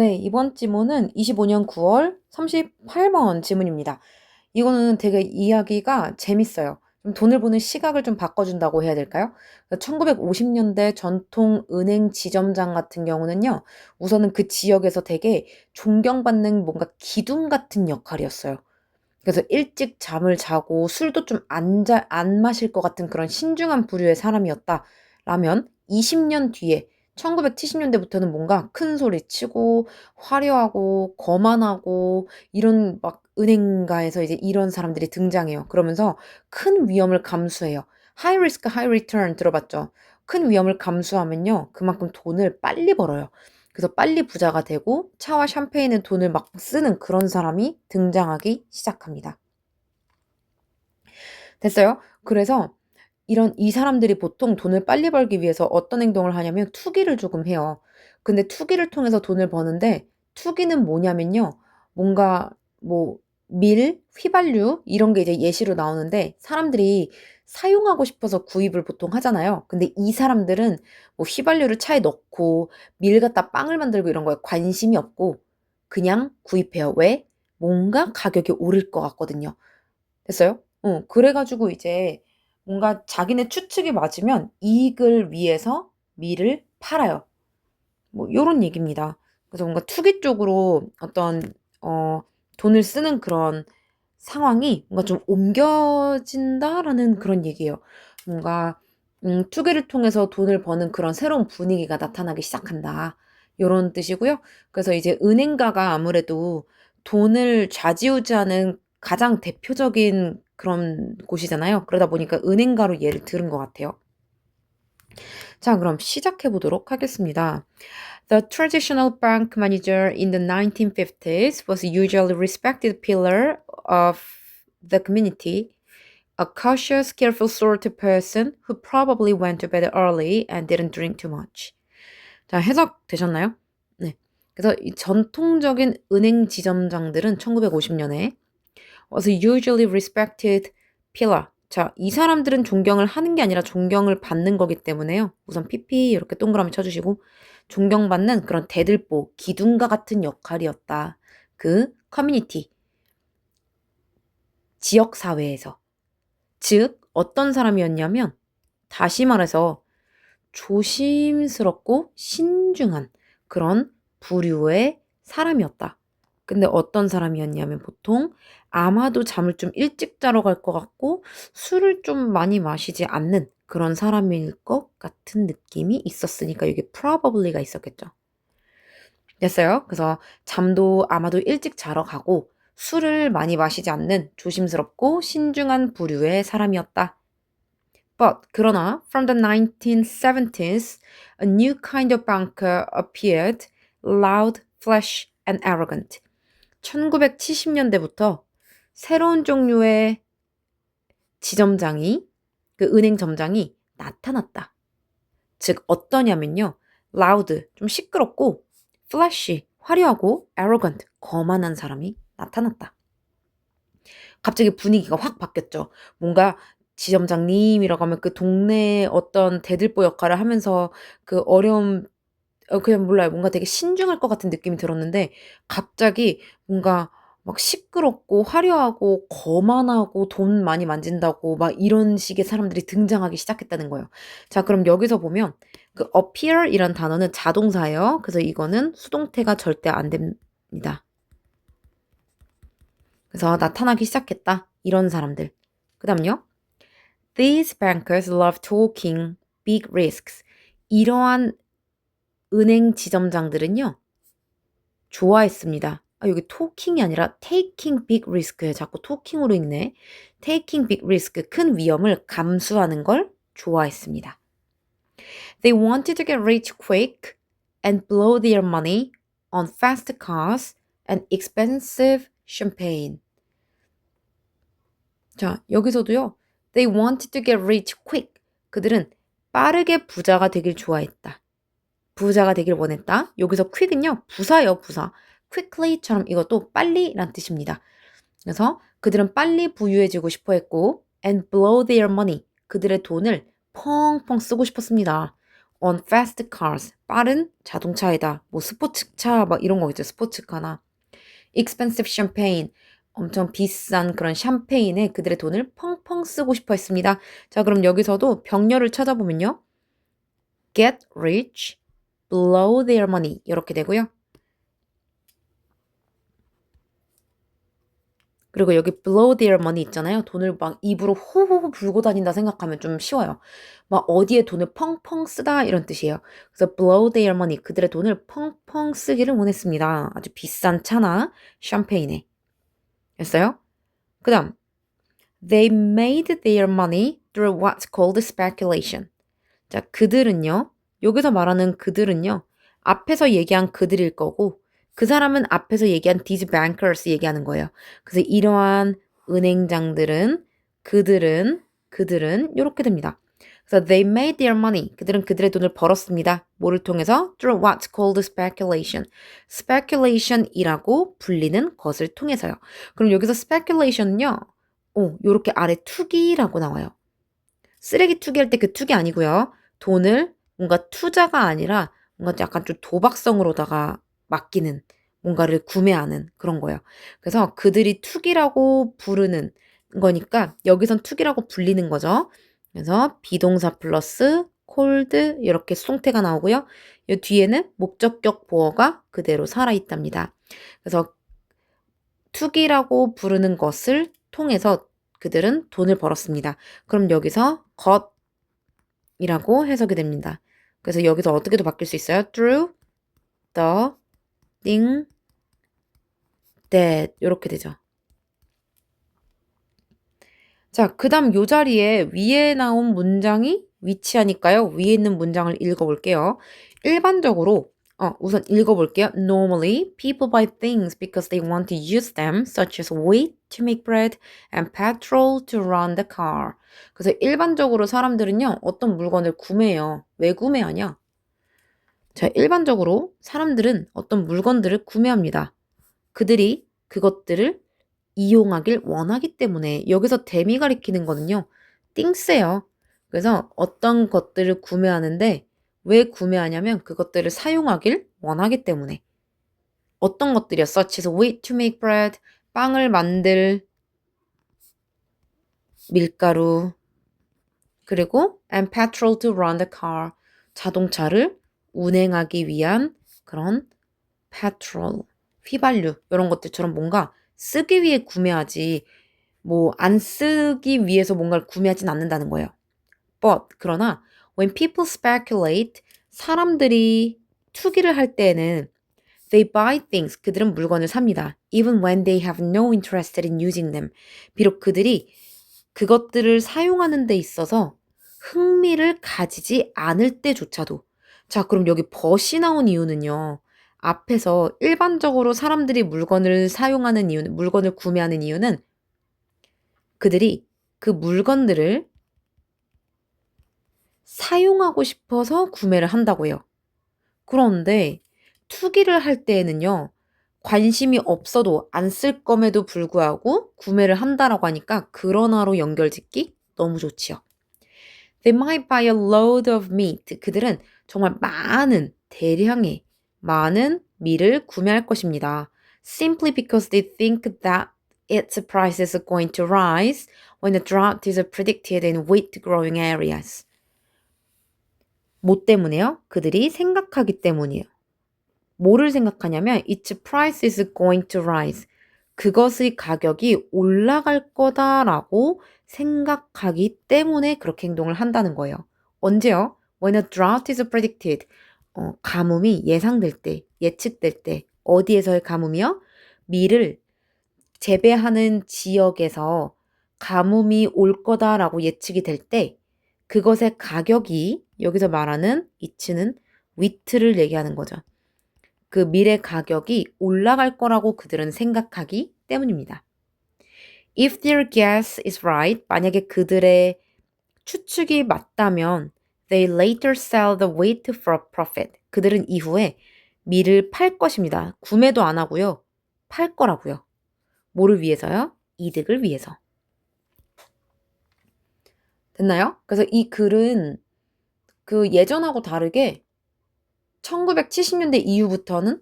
네, 이번 지문은 25년 9월 38번 지문입니다. 이거는 되게 이야기가 재밌어요. 좀 돈을 보는 시각을 좀 바꿔준다고 해야 될까요? 1950년대 전통 은행 지점장 같은 경우는요, 우선은 그 지역에서 되게 존경받는 뭔가 기둥 같은 역할이었어요. 그래서 일찍 잠을 자고 술도 좀안 자, 안 마실 것 같은 그런 신중한 부류의 사람이었다. 라면 20년 뒤에 1970년대부터는 뭔가 큰 소리 치고 화려하고 거만하고 이런 막 은행가에서 이제 이런 사람들이 등장해요. 그러면서 큰 위험을 감수해요. high risk, high return 들어봤죠? 큰 위험을 감수하면요. 그만큼 돈을 빨리 벌어요. 그래서 빨리 부자가 되고 차와 샴페인에 돈을 막 쓰는 그런 사람이 등장하기 시작합니다. 됐어요? 그래서 이런 이 사람들이 보통 돈을 빨리 벌기 위해서 어떤 행동을 하냐면 투기를 조금 해요. 근데 투기를 통해서 돈을 버는데 투기는 뭐냐면요. 뭔가 뭐 밀, 휘발유 이런 게 이제 예시로 나오는데 사람들이 사용하고 싶어서 구입을 보통 하잖아요. 근데 이 사람들은 뭐 휘발유를 차에 넣고 밀 갖다 빵을 만들고 이런 거에 관심이 없고 그냥 구입해요. 왜? 뭔가 가격이 오를 것 같거든요. 됐어요? 어, 그래가지고 이제 뭔가 자기네 추측이 맞으면 이익을 위해서 밀을 팔아요. 뭐 요런 얘기입니다. 그래서 뭔가 투기 쪽으로 어떤 어 돈을 쓰는 그런 상황이 뭔가 좀 옮겨진다라는 그런 얘기예요. 뭔가 음, 투기를 통해서 돈을 버는 그런 새로운 분위기가 나타나기 시작한다. 요런 뜻이고요. 그래서 이제 은행가가 아무래도 돈을 좌지우지하는 가장 대표적인 그런 곳이잖아요. 그러다 보니까 은행가로 예를 들은 것 같아요. 자, 그럼 시작해 보도록 하겠습니다. The traditional bank manager in the 1950s was usually respected pillar of the community, a cautious, careful sort of person who probably went to bed early and didn't drink too much. 자, 해석 되셨나요? 네. 그래서 이 전통적인 은행 지점장들은 1950년에 was usually respected pillar. 자, 이 사람들은 존경을 하는 게 아니라 존경을 받는 거기 때문에요. 우선 PP 이렇게 동그라미 쳐주시고 존경받는 그런 대들보, 기둥과 같은 역할이었다. 그 커뮤니티, 지역 사회에서. 즉, 어떤 사람이었냐면, 다시 말해서 조심스럽고 신중한 그런 부류의 사람이었다. 근데 어떤 사람이었냐면 보통 아마도 잠을 좀 일찍 자러 갈 것 같고 술을 좀 많이 마시지 않는 그런 사람일 것 같은 느낌이 있었으니까 이게 probably가 있었겠죠. 됐어요? 그래서 잠도 아마도 일찍 자러 가고 술을 많이 마시지 않는 조심스럽고 신중한 부류의 사람이었다. But 그러나 from the 1970s, a new kind of banker appeared, loud, flash, and arrogant. 1970년대부터 새로운 종류의 지점장이 그 은행 점장이 나타났다. 즉 어떠냐면요. loud 좀 시끄럽고 flashy 화려하고 arrogant 거만한 사람이 나타났다. 갑자기 분위기가 확 바뀌었죠. 뭔가 지점장님이라고 하면 그 동네 어떤 대들보 역할을 하면서 그 어려운 어 그냥 몰라요. 뭔가 되게 신중할 것 같은 느낌이 들었는데 갑자기 뭔가 막 시끄럽고 화려하고 거만하고 돈 많이 만진다고 막 이런 식의 사람들이 등장하기 시작했다는 거예요. 자, 그럼 여기서 보면 그 appear 이란 단어는 자동사예요. 그래서 이거는 수동태가 절대 안 됩니다. 그래서 나타나기 시작했다. 이런 사람들. 그 다음요. These bankers love taking big risks. 이러한 은행 지점장들은요. 좋아했습니다. 아, 여기 토킹이 아니라 taking big risk에 자꾸 토킹으로 읽네. taking big risk, 큰 위험을 감수하는 걸 좋아했습니다. They wanted to get rich quick and blow their money on fast cars and expensive champagne. 자, 여기서도요. They wanted to get rich quick. 그들은 빠르게 부자가 되길 좋아했다. 부자가 되길 원했다. 여기서 quick은요. 부사요, 부사. quickly처럼 이것도 빨리란 뜻입니다. 그래서 그들은 빨리 부유해지고 싶어 했고 and blow their money. 그들의 돈을 펑펑 쓰고 싶었습니다. on fast cars. 빠른 자동차에다. 뭐 스포츠차 막 이런 거 있죠. 스포츠카나. expensive champagne. 엄청 비싼 그런 샴페인에 그들의 돈을 펑펑 쓰고 싶어 했습니다. 자, 그럼 여기서도 병렬을 찾아보면요. get rich, blow their money. 이렇게 되고요. 그리고 여기 blow their money 있잖아요. 돈을 막 입으로 호호호 불고 다닌다 생각하면 좀 쉬워요. 막 어디에 돈을 펑펑 쓰다 이런 뜻이에요. 그래서 blow their money 그들의 돈을 펑펑 쓰기를 원했습니다. 아주 비싼 차나 샴페인에. 했어요. 그 다음 They made their money through what's called speculation. 자, 그들은요. 여기서 말하는 그들은요. 앞에서 얘기한 그들일 거고 그 사람은 앞에서 얘기한 these bankers 얘기하는 거예요. 그래서 이러한 은행장들은 그들은 그들은 이렇게 됩니다. 그래서 they made their money. 그들은 그들의 돈을 벌었습니다. 뭐를 통해서? through what's called speculation. speculation이라고 불리는 것을 통해서요. 그럼 여기서 speculation은요. 오, 요렇게 아래 투기라고 나와요. 쓰레기 투기할 때 그 투기 아니고요. 돈을 뭔가 투자가 아니라 뭔가 약간 좀 도박성으로다가 맡기는 뭔가를 구매하는 그런 거예요. 그래서 그들이 투기라고 부르는 거니까 여기선 투기라고 불리는 거죠. 그래서 비동사 플러스 콜드 이렇게 숭태가 나오고요. 이 뒤에는 목적격 보어가 그대로 살아 있답니다. 그래서 투기라고 부르는 것을 통해서 그들은 돈을 벌었습니다. 그럼 여기서 것이라고 해석이 됩니다. 그래서 여기서 어떻게도 바뀔 수 있어요? through the thing that 이렇게 되죠. 자, 그 다음 요 자리에 위에 나온 문장이 위치하니까요. 위에 있는 문장을 읽어볼게요. 일반적으로 어, 우선 읽어볼게요. Normally, people buy things because they want to use them, such as wheat to make bread and petrol to run the car. 그래서 일반적으로 사람들은요, 어떤 물건을 구매해요. 왜 구매하냐? 자, 일반적으로 사람들은 어떤 물건들을 구매합니다. 그들이 그것들을 이용하길 원하기 때문에 여기서 댐이 가리키는 거는요. 띵스예요. 그래서 어떤 것들을 구매하는데 왜 구매하냐면 그것들을 사용하길 원하기 때문에 어떤 것들이요? such as wheat to make bread, 빵을 만들 밀가루 그리고 and petrol to run the car 자동차를 운행하기 위한 그런 petrol 휘발유 이런 것들처럼 뭔가 쓰기 위해 구매하지 뭐 안 쓰기 위해서 뭔가를 구매하진 않는다는 거예요. But 그러나 when people speculate 사람들이 투기를 할 때에는 they buy things 그들은 물건을 삽니다. even when they have no interest in using them. 비록 그들이 그것들을 사용하는 데 있어서 흥미를 가지지 않을 때조차도 자, 그럼 여기 벗이 나온 이유는요. 앞에서 일반적으로 사람들이 물건을 사용하는 이유는, 물건을 구매하는 이유는 그들이 그 물건들을 사용하고 싶어서 구매를 한다고요. 그런데 투기를 할 때에는요, 관심이 없어도 안 쓸 검에도 불구하고 구매를 한다라고 하니까 그러나로 연결 짓기 너무 좋지요. They might buy a load of meat. 그들은 정말 많은 대량의 많은 밀을 구매할 것입니다. Simply because they think that its price is going to rise when the drought is predicted in wheat growing areas. 뭐 때문에요? 그들이 생각하기 때문이에요. 뭐를 생각하냐면 its price is going to rise. 그것의 가격이 올라갈 거다라고 생각하기 때문에 그렇게 행동을 한다는 거예요. 언제요? When a drought is predicted. 어, 가뭄이 예상될 때, 예측될 때, 어디에서의 가뭄이요? 밀을 재배하는 지역에서 가뭄이 올 거다라고 예측이 될 때, 그것의 가격이 여기서 말하는 이치는 위트를 얘기하는 거죠. 그 밀의 가격이 올라갈 거라고 그들은 생각하기 때문입니다. If their guess is right, 만약에 그들의 추측이 맞다면 They later sell the wheat for a profit. 그들은 이후에 밀을 팔 것입니다. 구매도 안 하고요. 팔 거라고요. 뭐를 위해서요? 이득을 위해서. 됐나요? 그래서 이 글은 그 예전하고 다르게 1970년대 이후부터는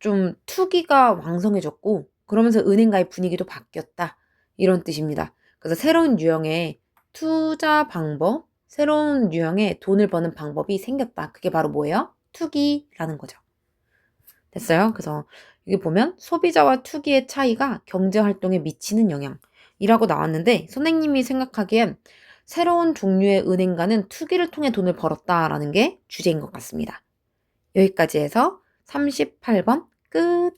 좀 투기가 왕성해졌고 그러면서 은행가의 분위기도 바뀌었다. 이런 뜻입니다. 그래서 새로운 유형의 투자 방법, 새로운 유형의 돈을 버는 방법이 생겼다. 그게 바로 뭐예요? 투기라는 거죠. 됐어요? 그래서 여기 보면 소비자와 투기의 차이가 경제 활동에 미치는 영향이라고 나왔는데 선생님이 생각하기엔 새로운 종류의 은행가는 투기를 통해 돈을 벌었다라는 게 주제인 것 같습니다. 여기까지 해서 38번 끝.